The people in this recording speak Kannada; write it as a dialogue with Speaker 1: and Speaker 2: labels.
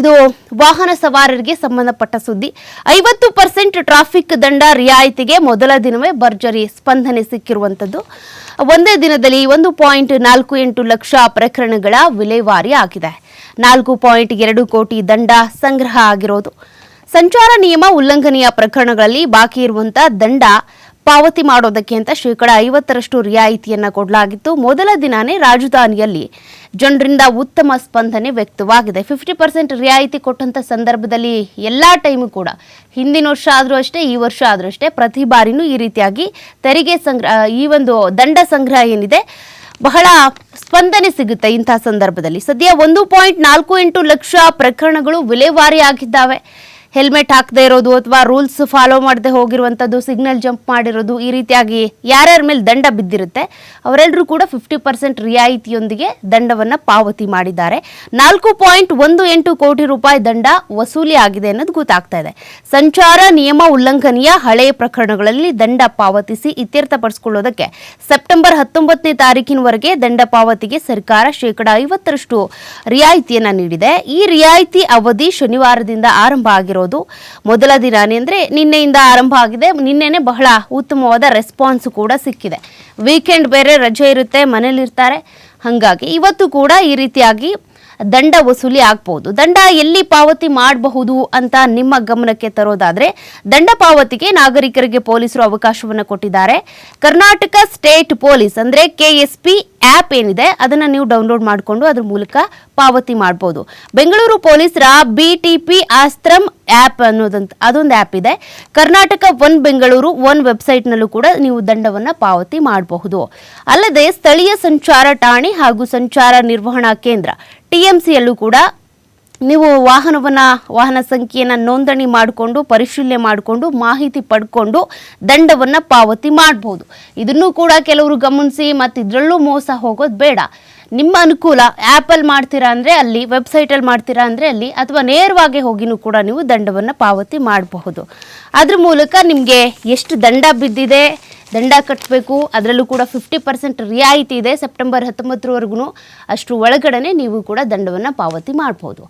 Speaker 1: ಇದು ವಾಹನ ಸವಾರರಿಗೆ ಸಂಬಂಧಪಟ್ಟ ಸುದ್ದಿ. ಐವತ್ತು ಪರ್ಸೆಂಟ್ ಟ್ರಾಫಿಕ್ ದಂಡ ರಿಯಾಯಿತಿಗೆ ಮೊದಲ ದಿನವೇ ಭರ್ಜರಿ ಸ್ಪಂದನೆ ಸಿಕ್ಕಿರುವಂಥದ್ದು. ಒಂದೇ ದಿನದಲ್ಲಿ ಒಂದು ಪಾಯಿಂಟ್ ನಾಲ್ಕು ಎಂಟು ಲಕ್ಷ ಪ್ರಕರಣಗಳ ವಿಲೇವಾರಿ ಆಗಿದೆ. ನಾಲ್ಕು ಪಾಯಿಂಟ್ ಎರಡು ಕೋಟಿ ದಂಡ ಸಂಗ್ರಹ ಆಗಿರೋದು. ಸಂಚಾರ ನಿಯಮ ಉಲ್ಲಂಘನೆಯ ಪ್ರಕರಣಗಳಲ್ಲಿ ಬಾಕಿ ಇರುವಂತಹ ದಂಡ ಪಾವತಿ ಮಾಡೋದಕ್ಕೆ ಅಂತ ಶೇಕಡ ಐವತ್ತರಷ್ಟು ರಿಯಾಯಿತಿಯನ್ನು ಕೊಡಲಾಗಿತ್ತು. ಮೊದಲ ದಿನಾನೇ ರಾಜಧಾನಿಯಲ್ಲಿ ಜನರಿಂದ ಉತ್ತಮ ಸ್ಪಂದನೆ ವ್ಯಕ್ತವಾಗಿದೆ. ಫಿಫ್ಟಿ ಪರ್ಸೆಂಟ್ ರಿಯಾಯಿತಿ ಕೊಟ್ಟಂತ ಸಂದರ್ಭದಲ್ಲಿ ಎಲ್ಲಾ ಟೈಮು ಕೂಡ ಹಿಂದಿನ ವರ್ಷ ಆದರೂ ಅಷ್ಟೇ, ಈ ವರ್ಷ ಆದರೂ ಅಷ್ಟೇ ಪ್ರತಿ ಬಾರಿನೂ ಈ ರೀತಿಯಾಗಿ ತೆರಿಗೆ ಸಂಗ್ರಹ ಈ ಒಂದು ದಂಡ ಸಂಗ್ರಹ ಏನಿದೆ, ಬಹಳ ಸ್ಪಂದನೆ ಸಿಗುತ್ತೆ ಇಂತಹ ಸಂದರ್ಭದಲ್ಲಿ. ಸದ್ಯ ಒಂದು ಪಾಯಿಂಟ್ ನಾಲ್ಕು ಎಂಟು ಲಕ್ಷ ಪ್ರಕರಣಗಳು ವಿಲೇವಾರಿ ಆಗಿದ್ದಾವೆ. ಹೆಲ್ಮೆಟ್ ಹಾಕದೇ ಇರೋದು ಅಥವಾ ರೂಲ್ಸ್ ಫಾಲೋ ಮಾಡದೆ ಹೋಗಿರುವಂಥದ್ದು ಸಿಗ್ನಲ್ ಜಂಪ್ ಮಾಡಿರೋದು ಈ ರೀತಿಯಾಗಿ ಯಾರ್ಯಾರ ಮೇಲೆ ದಂಡ ಬಿದ್ದಿರುತ್ತೆ ಅವರೆಲ್ಲರೂ ಕೂಡ ಫಿಫ್ಟಿ ಪರ್ಸೆಂಟ್ ರಿಯಾಯಿತಿಯೊಂದಿಗೆ ದಂಡವನ್ನು ಪಾವತಿ ಮಾಡಿದ್ದಾರೆ. ನಾಲ್ಕು ಪಾಯಿಂಟ್ ಒಂದು ಎಂಟು ಕೋಟಿ ರೂಪಾಯಿ ದಂಡ ವಸೂಲಿ ಆಗಿದೆ ಅನ್ನೋದು ಗೊತ್ತಾಗ್ತಾ ಇದೆ. ಸಂಚಾರ ನಿಯಮ ಉಲ್ಲಂಘನೆಯ ಹಳೆಯ ಪ್ರಕರಣಗಳಲ್ಲಿ ದಂಡ ಪಾವತಿಸಿ ಇತ್ಯರ್ಥಪಡಿಸಿಕೊಳ್ಳೋದಕ್ಕೆ ಸೆಪ್ಟೆಂಬರ್ ಹತ್ತೊಂಬತ್ತನೇ ತಾರೀಕಿನವರೆಗೆ ದಂಡ ಪಾವತಿಗೆ ಸರ್ಕಾರ ಶೇಕಡ ಐವತ್ತರಷ್ಟು ರಿಯಾಯಿತಿಯನ್ನು ನೀಡಿದೆ. ಈ ರಿಯಾಯಿತಿ ಅವಧಿ ಶನಿವಾರದಿಂದ ಆರಂಭ ಆಗಿರೋದು ಮೊದಲ ದಿನಾನೇ ಅಂದರೆ ನಿನ್ನೆಯಿಂದ ಆರಂಭ ಆಗಿದೆ. ನಿನ್ನೆನೆ ಬಹಳ ಉತ್ತಮವಾದ ರೆಸ್ಪಾನ್ಸ್ ಕೂಡ ಸಿಕ್ಕಿದೆ. ವೀಕೆಂಡ್ ಬೇರೆ ರಜೆ ಇರುತ್ತೆ ಮನೇಲಿರ್ತಾರೆ ಹಾಗಾಗಿ ಇವತ್ತು ಕೂಡ ಈ ರೀತಿಯಾಗಿ ದಂಡ ವಸೂಲಿ ಆಗ್ಬೋದು. ದಂಡ ಎಲ್ಲಿ ಪಾವತಿ ಮಾಡಬಹುದು ಅಂತ ನಿಮ್ಮ ಗಮನಕ್ಕೆ ತರೋದಾದ್ರೆ, ದಂಡ ಪಾವತಿಗೆ ನಾಗರಿಕರಿಗೆ ಪೊಲೀಸರು ಅವಕಾಶವನ್ನು ಕೊಟ್ಟಿದ್ದಾರೆ. ಕರ್ನಾಟಕ ಸ್ಟೇಟ್ ಪೊಲೀಸ್ ಅಂದ್ರೆ ಕೆಎಸ್ಪಿ ಆ್ಯಪ್ ಏನಿದೆ, ಅದನ್ನು ನೀವು ಡೌನ್ಲೋಡ್ ಮಾಡಿಕೊಂಡು ಅದ್ರ ಮೂಲಕ ಪಾವತಿ ಮಾಡ್ಬೋದು. ಬೆಂಗಳೂರು ಪೊಲೀಸರ B T P Astram app ಅನ್ನೋದಂತ, ಅದೊಂದು ಆ್ಯಪ್ ಇದೆ. ಕರ್ನಾಟಕ ಒನ್ ಬೆಂಗಳೂರು ಒನ್ ವೆಬ್ಸೈಟ್ನಲ್ಲೂ ಕೂಡ ನೀವು ದಂಡವನ್ನು ಪಾವತಿ ಮಾಡಬಹುದು. ಅಲ್ಲದೆ ಸ್ಥಳೀಯ ಸಂಚಾರ ಠಾಣೆ ಹಾಗೂ ಸಂಚಾರ ನಿರ್ವಹಣಾ ಕೇಂದ್ರ, ಟಿಎಂಸಿಯಲ್ಲೂ ಕೂಡ ನೀವು ವಾಹನವನ್ನ, ವಾಹನ ಸಂಖ್ಯೆಯನ್ನು ನೋಂದಣಿ ಮಾಡಿಕೊಂಡು, ಪರಿಶೀಲನೆ ಮಾಡಿಕೊಂಡು, ಮಾಹಿತಿ ಪಡ್ಕೊಂಡು ದಂಡವನ್ನು ಪಾವತಿ ಮಾಡಬಹುದು. ಇದನ್ನು ಕೂಡ ಕೆಲವರು ಗಮನಿಸಿ ಮತ್ತು ಇದರಲ್ಲೂ ಮೋಸ ಹೋಗೋದು ಬೇಡ. ನಿಮ್ಮ ಅನುಕೂಲ ಆ್ಯಪಲ್ಲಿ ಮಾಡ್ತೀರಾ ಅಂದರೆ ಅಲ್ಲಿ ವೆಬ್ಸೈಟಲ್ಲಿ ಮಾಡ್ತೀರಾ ಅಂದರೆ ಅಲ್ಲಿ, ಅಥವಾ ನೇರವಾಗಿ ಹೋಗಿನೂ ಕೂಡ ನೀವು ದಂಡವನ್ನು ಪಾವತಿ ಮಾಡಬಹುದು. ಅದ್ರ ಮೂಲಕ ನಿಮಗೆ ಎಷ್ಟು ದಂಡ ಬಿದ್ದಿದೆ, ದಂಡ ಕಟ್ಟಬೇಕು ಅದರಲ್ಲೂ ಕೂಡ ಫಿಫ್ಟಿ ಪರ್ಸೆಂಟ್ ರಿಯಾಯಿತಿ ಇದೆ. ಸೆಪ್ಟೆಂಬರ್ ಹತ್ತೊಂಬತ್ತರವರೆಗೂ ಅಷ್ಟು ಒಳಗಡೆ ನೀವು ಕೂಡ ದಂಡವನ್ನು ಪಾವತಿ ಮಾಡ್ಬೋದು